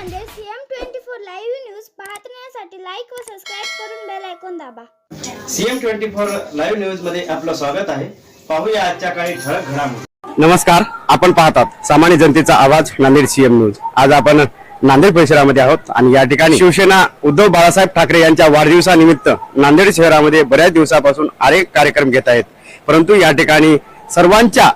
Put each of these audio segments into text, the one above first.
Nanded CM twenty four live news पाहण्यासाठी like व subscribe करून बेल ऐकून दाबा. सीएम ट्वेंटी फोर लाईव्ह न्यूजमध्ये आपलं स्वागत आहे. पाहूया आजच्या काही ठळक घडामोडी. नमस्कार आपण पाहतात सामान्य जनतेचा आवाज नांदेड सीएम न्यूज. आज आपण नांदेड परिसरामध्ये आहोत आणि या ठिकाणी शिवसेना उद्धव बाळासाहेब ठाकरे यांच्या वाढदिवसानिमित्त नांदेड शहरामध्ये बऱ्याच दिवसापासून अनेक कार्यक्रम घेत आहेत. परंतु या ठिकाणी सर्वांच्या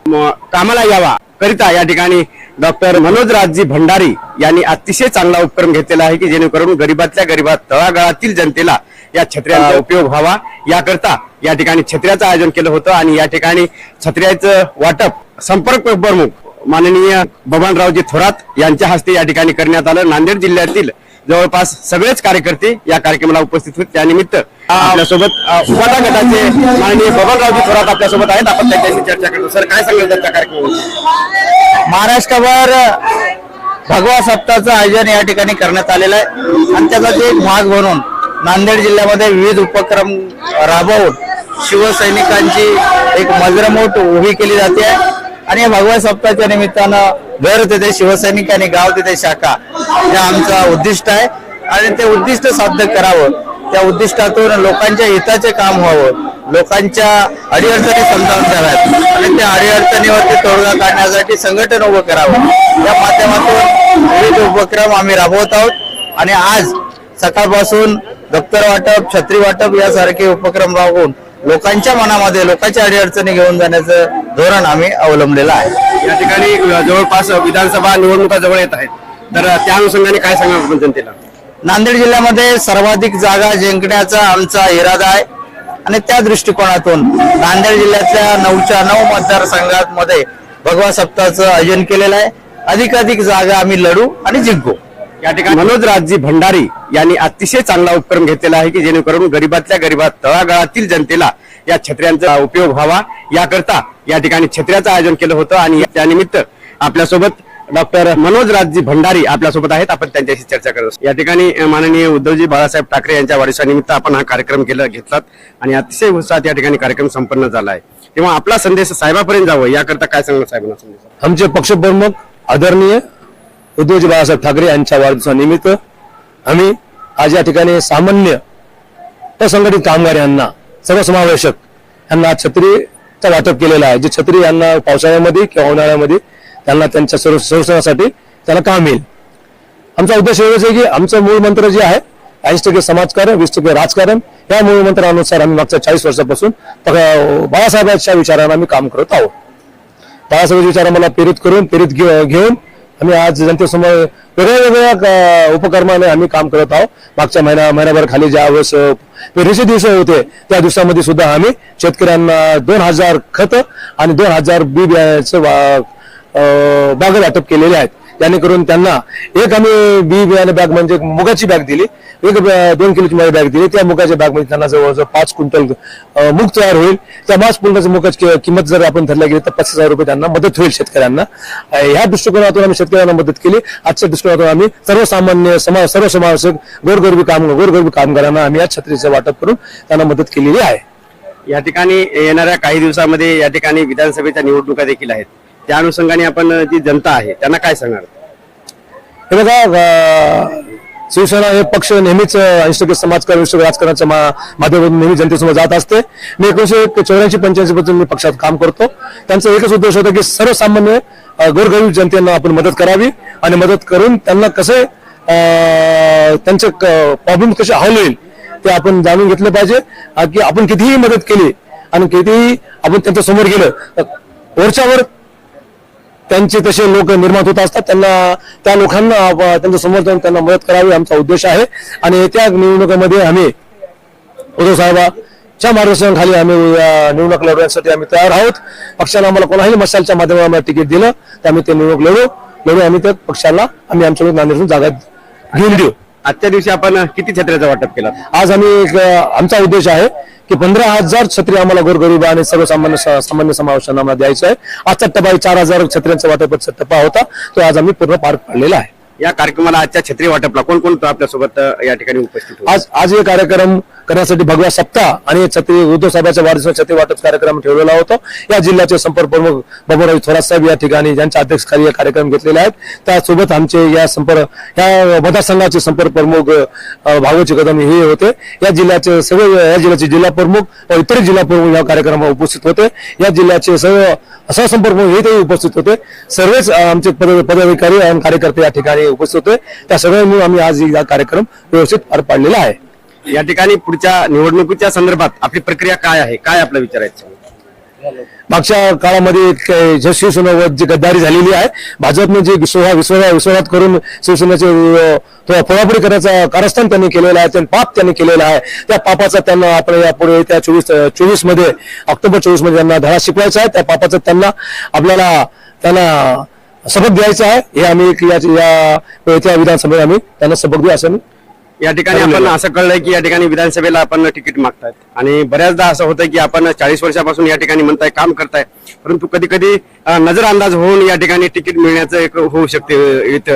कामाला यावा करिता या ठिकाणी डॉक्टर मनोज राजजी भंडारी यांनी अतिशय चांगला उपक्रम घेतलेला आहे की जेणेकरून गरीबातल्या गरीबात तळागाळातील जनतेला या छत्र्यांचा उपयोग व्हावा. याकरता या ठिकाणी छत्र्याचं आयोजन केलं होतं आणि या ठिकाणी छत्र्याचं वाटप संपर्क प्रमुख माननीय बबनरावजी थोरात यांच्या हस्ते या ठिकाणी करण्यात आलं. नांदेड जिल्ह्यातील जवळपास सगळेच कार्यकर्ते या कार्यक्रमाला उपस्थित होते. त्यानिमित्त आपल्यासोबत उपाटा गटाचे माननीय बबनरावजी थोरात आपल्यासोबत आहेत. आपण त्यांच्याशी चर्चा करतो. सर काय सांगाल त्या कार्यक्रमाबद्दल? महाराष्ट्रभर भगवा सप्ताहाचं आयोजन या ठिकाणी करण्यात आलेलं आहे. आणि त्याचा एक भाग म्हणून नांदेड जिल्ह्यामध्ये विविध उपक्रम राबवून शिवसैनिकांची एक मजरमोट उभी केली जाते. आहे आणि या भगवान सप्ताहाच्या निमित्तानं घर तिथे शिवसैनिक आणि गाव तिथे शाखा हे आमचं उद्दिष्ट आहे. आणि ते उद्दिष्ट साध्य करावं. त्या उद्दिष्टातून लोकांच्या हिताचे काम व्हावं. लोकांच्या अडीअडचणी समजावून द्याव्यात आणि त्या अडीअडचणीवरती तोडगा काढण्यासाठी संघटन उभं करावं. या माध्यमातून विविध उपक्रम आम्ही राबवत आहोत. आणि आज सकाळपासून दप्तर वाटप छत्री वाटप यासारखे उपक्रम राबवून लोकांच्या मनामध्ये लोकांच्या अडीअडचणी घेऊन जाण्याचं धोरण आम्ही अवलंबलेलं आहे. या ठिकाणी जवळपास विधानसभा निवडणुका जवळ येत आहेत. तर त्या अनुषंगाने काय सांगा आपण जनतेला? नांदेड जिल्ह्यामध्ये सर्वाधिक जागा जिंकण्याचा आमचा इरादा आहे. आणि त्या दृष्टिकोनातून नांदेड जिल्ह्यातल्या नऊच्या नऊ मतदारसंघात मध्ये भगवा सप्ताहाचं आयोजन केलेलं आहे. अधिकाधिक जागा आम्ही लढू आणि जिंकू. या ठिकाणी मनोज राजजी भंडारी यांनी अतिशय चांगला उपक्रम घेतलेला आहे की जेणेकरून गरीबातल्या गरीबात तळागाळातील जनतेला या छत्र्यांचा उपयोग व्हावा. याकरता या ठिकाणी छत्र्याचं आयोजन केलं होतं आणि त्यानिमित्त आपल्यासोबत डॉक्टर मनोज राजजी भंडारी आपल्यासोबत आहेत. आपण त्यांच्याशी चर्चा करत असतो. या ठिकाणी माननीय उद्धवजी बाळासाहेब ठाकरे यांच्या वाढदिवसानिमित्त आपण हा कार्यक्रम केला घेतलात आणि अतिशय उत्साहात या ठिकाणी कार्यक्रम संपन्न झाला आहे तेव्हा आपला संदेश साहेबापर्यंत जावं याकरता काय सांगणार साहेबांना संदेश? आमचे पक्षप्रमुख आदरणीय उद्धवजी बाळासाहेब ठाकरे यांच्या वाढदिवसानिमित्त आम्ही आज या ठिकाणी सामान्य असंघटित कामगार यांना सर्वसमावेशक यांना छत्रीचं वाटप केलेला आहे. जे छत्री यांना पावसाळ्यामध्ये किंवा उन्हाळ्यामध्ये त्यांना त्यांच्या संरक्षणासाठी त्यांना काम येईल. आमचा उद्देश एवढंच आहे की आमचं मूळ मंत्र जे आहे ऐंशी टक्के समाजकारण वीस टक्के राजकारण या मूळ मंत्रानुसार आम्ही मागच्या चाळीस वर्षापासून बाळासाहेबांच्या विचारानं आम्ही काम करत आहोत. बाळासाहेबांच्या विचार मला प्रेरित करून प्रेरित घे- घेऊन आम्ही आज जनतेसमोर वेगळ्या वेगळ्या उपक्रमाने आम्ही काम करत आहोत. मागच्या महिना महिनाभर खाली ज्या वेळेस पेरणीचे दिवस होते त्या दिवसामध्ये सुद्धा आम्ही शेतकऱ्यांना दोन हजार खत आणि दोन हजार बी बियाण्याचे बाग वाटप केलेले आहेत. जेणेकरून त्यांना एक आम्ही बी बियाणे बॅग म्हणजे मुगाची बॅग दिली. एक दोन किलोची माझी बॅग दिली. त्या मुगाच्या बॅगमध्ये त्यांना जवळजवळ पाच क्विंटल अ, मूग तयार होईल. त्या पाच क्विंटलच्या मुगाची किंमत जर आपण धरल्या गेली तर पस्तीस हजार रुपये त्यांना मदत होईल शेतकऱ्यांना. ह्या दृष्टिकोनातून आम्ही शेतकऱ्यांना मदत केली. आजच्या दृष्टिकोनातून आम्ही सर्वसामान्य समाज सर्वसमावेशक गोरगरबी काम गोरगरबी कामगारांना आम्ही या छत्रीचं वाटप करून त्यांना मदत केलेली आहे. या ठिकाणी येणाऱ्या काही दिवसामध्ये या ठिकाणी विधानसभेच्या निवडणुका देखील आहेत. त्या अनुषंगाने आपण जी जनता आहे त्यांना काय सांगणार? हे बघा शिवसेना हे पक्ष नेहमीच ऐंशी टक्के समाजकारण राजकारणाच्या मा- माध्यमातून नेहमी जनतेसमोर जात असते. मी एकोणीशे चौऱ्याऐंशी पंच्याऐंशी पर्यंत मी पक्षात काम करतो. त्यांचा एकच उद्देश होता की सर्वसामान्य गोरगरीब जनतेला आपण मदत करावी आणि मदत करून त्यांना कसे अं, त्यांचे प्रॉब्लेम कसे हल होईल ते आपण जाणून घेतलं पाहिजे. की आपण कितीही मदत केली आणि कितीही आपण त्यांच्यासमोर गेलं तर वरच्यावर त्यांचे तसे लोक निर्माण होत असतात. त्यांना त्या लोकांना त्यांचं त्यांच्यासमोर जाऊन त्यांना मदत करावी आमचा उद्देश आहे. आणि त्या निवडणुकीमध्ये आम्ही उद्धव साहेबांच्या मार्गदर्शनाखाली आम्ही निवडणूक लढवण्यासाठी आम्ही तयार आहोत. पक्षाने आम्हाला कोणाही मशालच्या माध्यमातून आम्हाला तिकीट दिलं तर आम्ही ते निवडणूक लढू लढू आम्ही त्या पक्षाला आम्ही आमच्या नांदेडून जागा घेऊन देऊ. आजच्या दिवशी आपण किती छत्र्याचं वाटप केलं? आज आम्ही आमचा उद्देश आहे की पंधरा हजार छत्री आम्हाला गोरगरीब आणि सर्वसामान्य सामान्य समावेशांना आम्हाला द्यायचं आहे. आजचा टप्पा चार हजार छत्र्यांचा वाटपाचा टप्पा होता. तो आज आम्ही पूर्ण पार पाडलेला आहे. या कार्यक्रमाला आजच्या छत्री वाटपला कोण कोण आपल्यासोबत या ठिकाणी उपस्थित आज आज हे कार्यक्रम करण्यासाठी भगवा सप्ताह आणि छत्री उद्धव साहेबांच्या वाढदिवस छत्री वाटप कार्यक्रम ठेवलेला होता. या जिल्ह्याचे संपर्क प्रमुख बाबूराव थोरात साहेब या ठिकाणी ज्यांच्या अध्यक्षखाली हे कार्यक्रम घेतलेले आहेत. त्यासोबत आमचे या संपर्क या मतदारसंघाचे संपर्क प्रमुख अ, कदम हे होते. या जिल्ह्याचे सर्व या जिल्ह्याचे जिल्हा प्रमुख व इतर जिल्हा प्रमुख या कार्यक्रमात उपस्थित होते. या जिल्ह्याचे सर्व सहसंपर्क प्रमुख हे ते उपस्थित होते. सर्वच आमचे पद- पदाधिकारी आणि कार्यकर्ते या ठिकाणी उपस्थित होते. त्या सगळ्यांनी आम्ही आज हा कार्यक्रम व्यवस्थित पार पाडलेला आहे. या ठिकाणी पुढच्या निवडणुकीच्या संदर्भात आपली प्रक्रिया काय आहे? काय आपलं विचारायचं मागच्या काळामध्ये एक शिवसेनेवर जी गद्दारी झालेली आहे भाजपने जी विश्वा विश्वा विश्वासात करून शिवसेनेचे अं, फोडाफोडी करण्याचा कारस्थान त्यांनी केलेलं आहे त्यांनी पाप त्यांनी केलेला आहे. त्या पापाचा त्यांना आपण यापुढे त्या चोवीस चोवीसमध्ये ऑक्टोबर चोवीसमध्ये त्यांना धडा शिकवायचा आहे. त्या पापाचा त्यांना आपल्याला त्यांना सबक द्यायचा आहे. हे आम्ही या विधानसभेत आम्ही त्यांना सबक देऊ असं या ठिकाणी आपण असं कळलंय की या ठिकाणी विधानसभेला आपण तिकीट मागतायत. आणि बऱ्याचदा असं होतं की आपण चाळीस वर्षापासून या ठिकाणी म्हणताय काम करताय. परंतु कधी कधी नजर अंदाज होऊन या ठिकाणी तिकीट मिळण्याचं एक होऊ शकते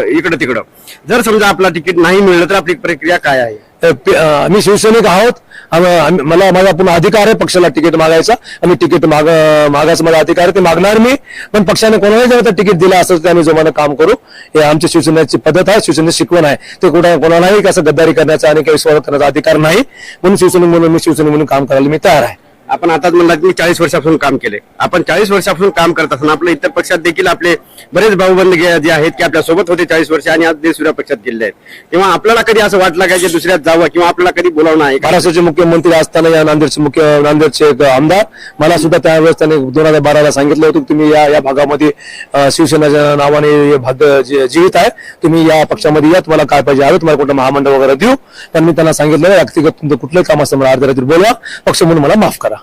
इकडं तिकडं जर समजा आपला तिकीट नाही मिळलं तर आपली प्रक्रिया काय आहे? आम्ही शिवसैनिक आहोत. मला माझा पुन्हा अधिकार आहे पक्षाला तिकीट मागायचा. आणि तिकीट माग मागायचा माझा अधिकार आहे ते मागणार मी. पण पक्षाने कोणालाही जर तिकीट दिलं असं तर आम्ही जोमानं काम करू. हे आमची शिवसेनेची पद्धत आहे शिवसेनेची शिकवण आहे. ते कुठं कोणालाही कसं गद्दारी करण्याचा आणि काही स्वागत करण्याचा अधिकार नाही. म्हणून शिवसेने म्हणून मी शिवसेने म्हणून काम करायला मी तयार आहे. आपण आताच म्हणलात मी चाळीस वर्षापासून काम केले आपण चाळीस वर्षापासून काम करत असताना आपल्या इतर पक्षात देखील आपले बरेच भाऊबंद जे आहेत की आपल्यासोबत होते चाळीस वर्ष आणि आज दुसऱ्या पक्षात गेले आहेत. तेव्हा आपल्याला कधी असं वाटलं का की दुसऱ्यात जावं किंवा आपल्याला कधी बोलावणं आहे? महाराष्ट्राचे मुख्यमंत्री असताना या नांदेडचे मुख्य नांदेडचे आमदार. मला सुद्धा त्यावेळेस त्यांनी दोन हजार बाराला सांगितलं होतं तुम्ही या या भागामध्ये शिवसेनाच्या नावाने भाग जीवित आहे तुम्ही या पक्षामध्ये या तुम्हाला काय पाहिजे हवे तुम्हाला कुठं महामंडळ वगैरे देऊ. पण मी त्यांना सांगितलं व्यक्तिगत तुमचं कुठलंही काम असतं मला अर्ध्या रात्री पक्ष म्हणून मला माफ करा.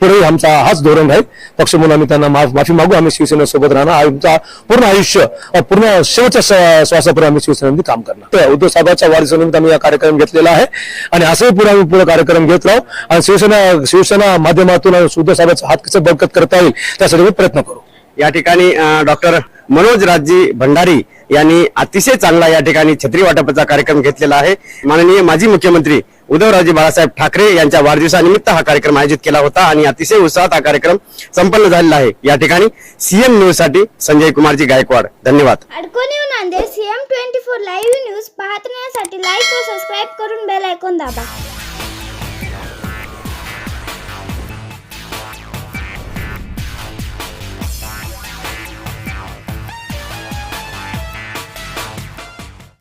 पुढेही आमचा हाच धोरण आहे पक्ष म्हणून आम्ही त्यांना माफ माफी मागू. आम्ही शिवसेनेसोबत राहणार. आमचा पूर्ण आयुष्य पूर्ण शेवटच्या श्वा- श्वासापर्यंत आम्ही शिवसेनेमध्ये काम करणार. तर उद्धव साहेबांच्या वाढदिवसानिमित्त आम्ही हा कार्यक्रम घेतलेला आहे. आणि असंही पुढे आम्ही पुढे कार्यक्रम घेत राहू. आणि शिवसेना शिवसेना माध्यमातून उद्धव साहेबांचा हात कसं बळकट करता येईल. त्यासाठी मी प्रयत्न करू. या ठिकाणी डॉक्टर मनोज राजजी भंडारी यांनी अतिशय चांगला या ठिकाणी छत्री वाटपाचा कार्यक्रम घेतलेला आहे. माननीय माजी मुख्यमंत्री उद्धवराजे बाळासाहेब ठाकरे यांच्या वाढदिवसानिमित्त हा कार्यक्रम आयोजित केला होता आणि अतिशय उत्साहात हा कार्यक्रम संपन्न झालेला आहे. या ठिकाणी सीएम न्यूजसाठी संजय कुमारजी गायकवाड. धन्यवाद. Nanded CM twenty four live news पाहत राहण्यासाठी लाईक व सबस्क्राईब करून बेल ऐकून दाबा.